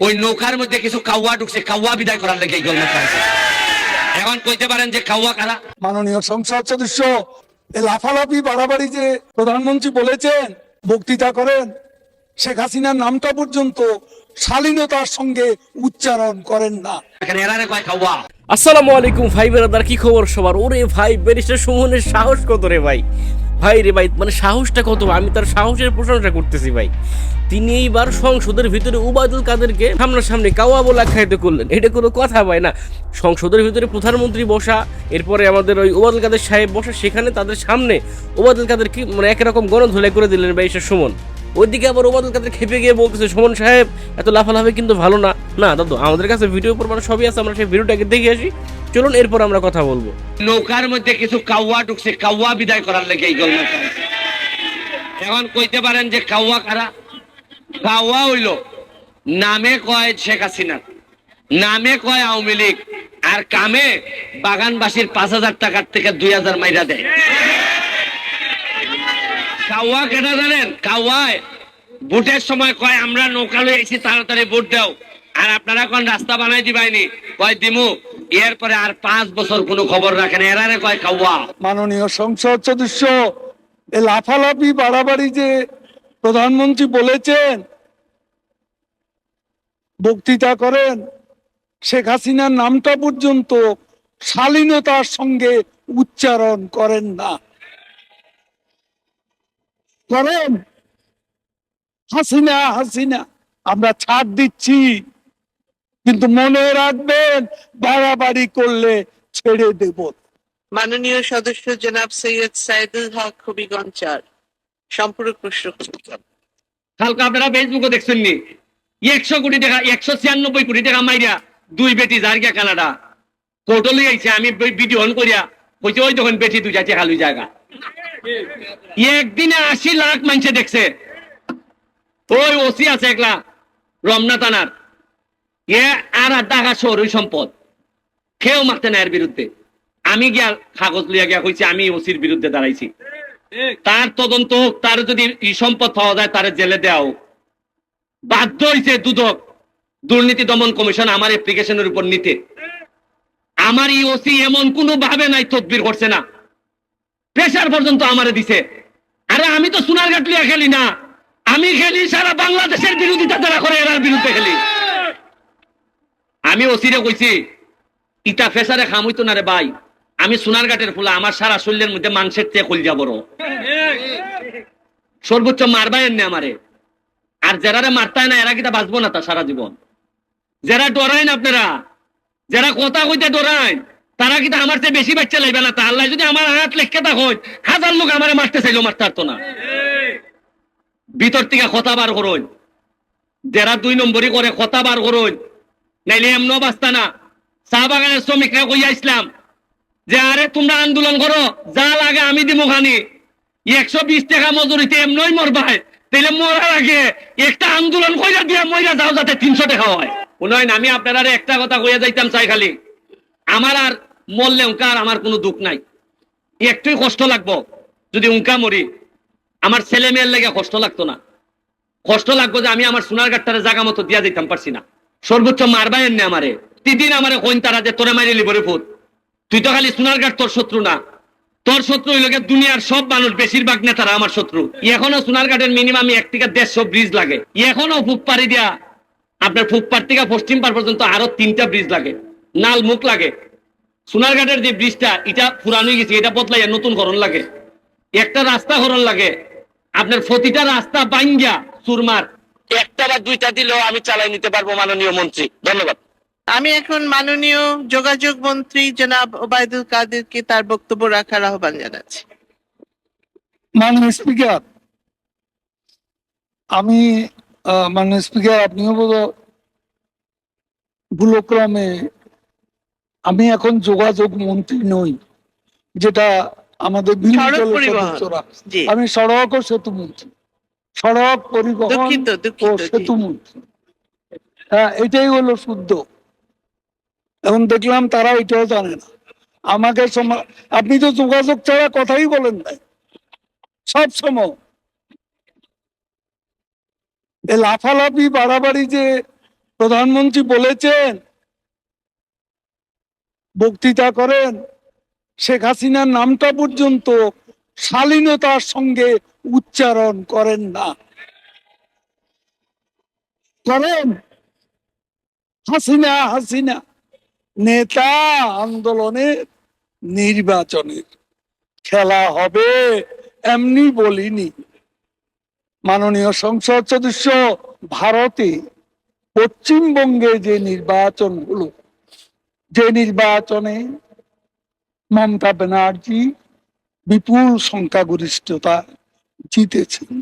ওই নৌকার মধ্যে কিছু কাউয়া ঢুকছে কাউয়া বিদায় করার লেগে এখন কইতে পারেন যে কাউয়া কারা? মাননীয় সংসদ সদস্য লাফালাফি বাড়াবাড়ি যে প্রধানমন্ত্রী বলেছেন বক্তৃতা করেন শেখ হাসিনার নামটা পর্যন্ত শালীনতার সঙ্গে উচ্চারণ করেন না। এখানে এরারে কয় কাউয়া? আসসালামু আলাইকুম ভাই বেরাদার কি খবর সবার? ওরে ভাই ব্যারিস্টার সুমনের সাহস কত রে ভাই? ভাই রে ভাই মানে সাহসটা কত? আমি তার সাহসের প্রশংসা করতেছি ভাই। তিনি এইবার সংসদের ভিতরে উবায়দুল কাদেরকে সামনাসামনি কাওয়া বলে আখ্যায়িত করলেন। এটা কোনো কথা ভাই না। সংসদের ভিতরে প্রধানমন্ত্রী বসা, এরপরে আমাদের ওই ওবায়দুল কাদের সাহেব বসা, সেখানে তাদের সামনে ওবায়দুল কাদের কি মানে একরকম গণধোলাই করে দিলেন ব্যারিস্টার সুমন। ওইদিকে আবার ওবায়দুল কাদের খেপে গিয়ে বলতেছে, সুমন সাহেব, এত লাফালাফি কিন্তু ভালো না। না, দাদু, আমাদের কাছে ভিডিও প্রমাণ সবই আছে, আমরা সেই ভিডিওটাকে দেখে আসি। চলুন, এরপর আমরা কথা বলব। নৌকার মধ্যে কিছু কাউয়া ঢুকছে, কাউয়া বিদায় করার লেগে এই গল্প এখন কইতে পারেন যে কাউয়া কারা? কাউয়া হইল, নামে কয় শেখ হাসিনা, নামে কয় আওয়ামী লীগ, আর কামে বাগানবাসীর পাঁচ হাজার টাকার থেকে দুই হাজার মাইরা দেয়। কাউয়া কেনা জানেন? কাউয়ায় ভোটের সময় কয়, আমরা নৌকা লই আইছি তাড়াতাড়ি ভোট দাও। আর আপনারা কোন রাস্তা বানাই দিবাইনি? কয়, দিমু এরপরে আর পাঁচ বছর কোনো খবর রাখেন এরারে কয়, কাউয়া মাননীয় সংসদ সদস্য এ লাফালাফি, বাড়াবাড়ি যে প্রধানমন্ত্রী বলেছেন, বক্তৃতা করেন, শেখ হাসিনার নামটা পর্যন্ত শালীনতার সঙ্গে উচ্চারণ করেন না। করেন? হাসিনা হাসিনা, আমরা ছাড় দিচ্ছি। কিন্তু মনে রাখবেন বাড়াবাড়ি করলে ছেড়ে দেব। মাননীয় সদস্য জনাব সৈয়দ সাইদুল হক হবিগঞ্জ চার সম্পূরক প্রশ্ন কালকে আপনারা ফেসবুকে দেখছেন নি একশো কোটি টাকা একশো ছিয়ানব্বই কোটি টাকা মাইরা দুই বেটি জার্গিয়া কানাডা। কোর্টলি আইছে আমি ভিডিও অন করিয়া কইছে ওই তখন বেটি দুই যাচ্ছে খালুই জায়গা। একদিনে আশি লাখ মানুষে দেখছে। ওই ওসি আছে একলা রমনা থানার। এ টাকা শহরই সম্পদ। কেউ মারতে না এর বিরুদ্ধে। আমি গিয়া কাগজ গিয়া আমি ওসির বিরুদ্ধে দাঁড়াইছি। তার তদন্ত হোক, তার যদি সম্পদ পাওয়া যায় তার জেলে দেওয়া হোক। বাধ্য হয়েছে দুর্নীতি দমন কমিশন আমার অ্যাপ্লিকেশনের উপর নিতে। আমার ই ওসি এমন কোনো ভাবে নাই তদবির করছে না। প্রেশার পর্যন্ত আমারে দিছে। আরে আমি তো সোনার লিয়া খেলি না। আমি খেলি সারা বাংলাদেশের বিরোধিতা যারা করে এরার বিরুদ্ধে খেলি। আমি ওসিরে কইছি, ইটা ফেসারে খাম হইতো না রে ভাই। আমি সোনার ঘাটের ফুলা, আমার সারা শরীরের মধ্যে মাংসের চেয়ে কলজা বড়। সর্বোচ্চ মারবাই এমনি আমারে। আর যারা মারতায় না, এরা কিটা বাঁচবো না তা সারা জীবন। যারা ডরাইন আপনারা, যারা কথা কইতে ডরাইন তারা কিন্তু আমার চেয়ে বেশি বাচ্চা লাগবে না তা? আল্লাহ যদি আমার হাত লেখকে তা হয় হাজার লোক আমারে মারতে চাইলো, মারতে পারতো না। ভিতর থেকে কথা বার করুন। যারা দুই নম্বরই করে, কথা বার করুন। নাইলে এমন বাস্তা না। চা বাগানের শ্রমিকরা কইয়া ইসলাম যে, আরে, তোমরা আন্দোলন করো, যা লাগে আমি দিব খানি। একশো বিশ টাকা মজুরিতে এমনই মরবাই তাহলে মরার আগে একটা আন্দোলন কইরা দিয়া মইরা যাও যাতে তিনশো টাকা হয়। উন্নয়ন আমি আপনারা একটা কথা কইয়া যাইতাম চাই খালি। আমার আর মরলে উনকা আর আমার কোনো দুঃখ নাই। একটুই কষ্ট লাগবো, যদি উনকা মরি। আমার ছেলে মেয়ের লেগে কষ্ট লাগতো না। কষ্ট লাগবো যে, আমি আমার সোনার গাঠটারে জাগা মতো দিয়া দিতাম পারছি না। সর্বোচ্চ মারবাই এমনি আমারে। তিদিন আমারে কইন তারা যে তোরে মারি লিবরে ফুট তুই তো খালি সোনার গাঠ তোর শত্রু না। তোর শত্রু হইল দুনিয়ার সব মানুষ, বেশিরভাগ নেতারা আমার শত্রু। এখনও সোনার ঘাটের মিনিমাম এক থেকে দেড়শো ব্রিজ লাগে। এখনও ফুকপাড়ি দিয়া, আপনার ফুকপাড় থেকে পশ্চিম পার পর্যন্ত আরও তিনটা ব্রিজ লাগে। নাল মুখ লাগে। সোনার ঘাটের যে ব্রিজটা এটা পুরানো গেছে, এটা বদলাইয়া নতুন করণ লাগে। একটা রাস্তা করণ লাগে। আপনার প্রতিটা রাস্তা বাইঙ্গা সুরমার একটা বা দুইটা দিলেও আমি চালাই নিতে পারব মাননীয় মন্ত্রী। ধন্যবাদ। আমি এখন মাননীয় যোগাযোগ মন্ত্রী জনাব ওবায়দুল কাদেরকে তার বক্তব্য রাখার আহ্বান জানাচ্ছি। মাননীয় স্পিকার আমি আহ, মাননীয় স্পিকার আপনিও বোধ ভুলক্রমে আমি এখন যোগাযোগ মন্ত্রী নই যেটা আমাদের আমি সড়ক ও সেতু মন্ত্রী। সড়ক পরিবহন ও সেতু মন্ত্রী হ্যাঁ এটাই হলো শুদ্ধ। এখন দেখলাম তারা এটাও জানে না। আমাকে আপনি তো যোগাযোগ ছাড়া কথাই বলেন না সব সময়। এ লাফালাফি বাড়াবাড়ি যে প্রধানমন্ত্রী বলেছেন বক্তৃতা করেন শেখ হাসিনার নামটা পর্যন্ত শালীনতার সঙ্গে উচ্চারণ করেন না। করেন? হাসিনা হাসিনা, নেতা আন্দোলনের নির্বাচনের খেলা হবে, এমনি বলিনি। মাননীয় সংসদ সদস্য, ভারতে পশ্চিমবঙ্গে যে নির্বাচন হলো, যে নির্বাচনে মমতা ব্যানার্জি বিপুল সংখ্যাগরিষ্ঠতা জিতেছেন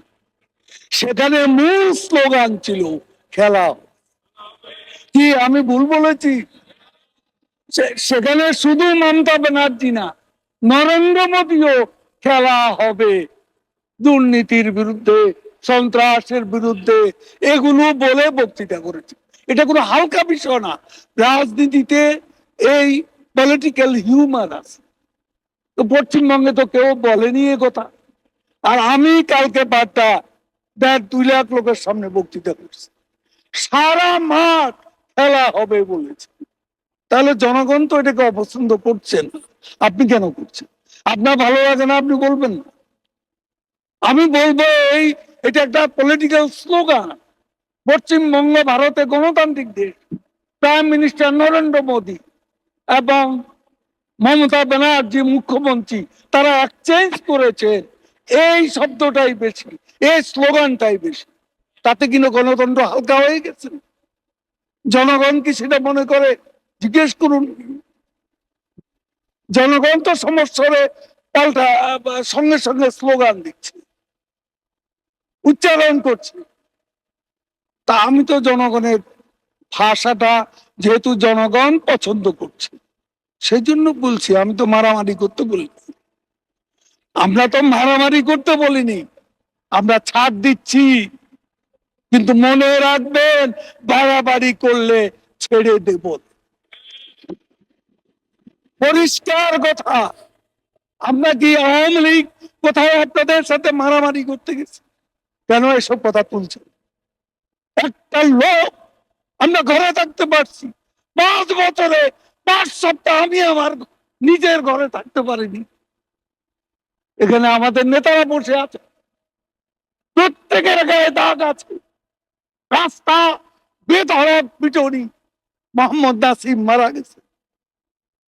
সেখানে মূল স্লোগান ছিল খেলা। কি আমি ভুল বলেছি? সেখানে শুধু মমতা ব্যানার্জি না, নরেন্দ্র মোদীও খেলা হবে। দুর্নীতির বিরুদ্ধে, সন্ত্রাসের বিরুদ্ধে, এগুলো বলে বক্তৃতা করেছে। এটা কোনো হালকা বিষয় না। রাজনীতিতে এই পলিটিক্যাল হিউমার আছে। তো পশ্চিমবঙ্গে তো কেউ বলেনি এ কথা। আর আমি কালকে বার্তা দেড় দুই লাখ লোকের সামনে বক্তৃতা করছি। সারা মাঠ খেলা হবে বলেছে। তাহলে জনগণ তো এটাকে অপছন্দ করছেন আপনি কেন করছেন? আপনার ভালো লাগে না, আপনি বলবেন না। আমি বলব এই, এটা একটা পলিটিক্যাল স্লোগান পশ্চিমবঙ্গ ভারতে গণতান্ত্রিক দেশ। প্রাইম মিনিস্টার নরেন্দ্র মোদী এবং মমতা ব্যানার্জি মুখ্যমন্ত্রী, তারা এক্সচেঞ্জ করেছে। এই শব্দটাই বেশি, এই স্লোগানটাই বেশি। তাতে কিনা গণতন্ত্র হালকা হয়ে গেছে? জনগণ কি সেটা মনে করে? জিজ্ঞেস করুন। জনগণ তো সমস্যারে পাল্টা, সঙ্গে সঙ্গে স্লোগান দিচ্ছে। উচ্চারণ করছে। তা আমি তো জনগণের ভাষাটা যেহেতু জনগণ পছন্দ করছে। সেই জন্য বলছি, আমি তো মারামারি করতে বলিনি আমরা তো মারামারি করতে বলিনি। আমরা ছাড় দিচ্ছি। কিন্তু মনে রাখবেন, বাড়াবাড়ি করলে ছেড়ে দেব পরিষ্কার কথা। আমরা কি আওয়ামী লীগ কোথায় আপনাদের সাথে মারামারি করতে গেছি? কেন এসব কথা তুলছে একটা লোক, আমরা ঘরে থাকতে পারছি। পাঁচ বছরে পাঁচ সপ্তাহ আমি আমার নিজের ঘরে থাকতে পারিনি। এখানে আমাদের নেতারা বসে আছে। প্রত্যেকের গায়ে দাগ আছে। রাস্তা, বেধড়ক পিটনি মোহাম্মদ নাসিম মারা গেছে।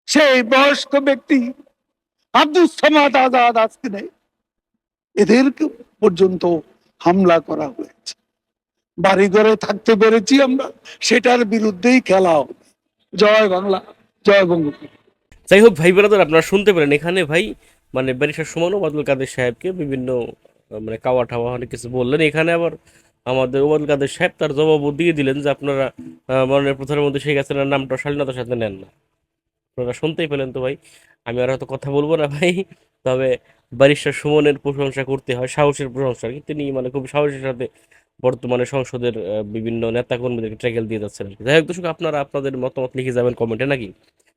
সেই বয়স্ক ব্যক্তি আব্দুল সামাদ আজাদ আজকে নেই। এদেরকে পর্যন্ত হামলা করা হয়েছে। বাড়ি ঘরে থাকতে পেরেছি আমরা। সেটার বিরুদ্ধেই খেলা হবে। জয় বাংলা। জয় বঙ্গবন্ধু। যাই হোক, ভাই ব্রাদার, আপনারা শুনতে পেলেন এখানে ভাই মানে ব্যারিস্টার সুমন ওবায়দুল কাদের সাহেবকে বিভিন্ন মানে কাওয়া টাওয়া অনেক কিছু বললেন। এখানে আবার আমাদের ওবায়দুল কাদের সাহেব তার জবাবও দিয়ে দিলেন যে আপনারা মাননীয় প্রধানমন্ত্রী শেখ হাসিনার নামটা শালীনতার সাথে নেন না। আপনারা শুনতেই পেলেন তো ভাই। আমি আর হয়তো কথা বলব না ভাই। তবে ব্যারিস্টার সুমনের প্রশংসা করতে হয়, সাহসের প্রশংসা। তিনি মানে খুব সাহসের সাথে বর্তমানে সংসদের বিভিন্ন নেতা কর্মীদেরকে ট্র্যাকেল দিয়ে যাচ্ছেন। যাই হোক, দর্শক, আপনারা আপনাদের মতামত লিখে যাবেন কমেন্টে, নাকি?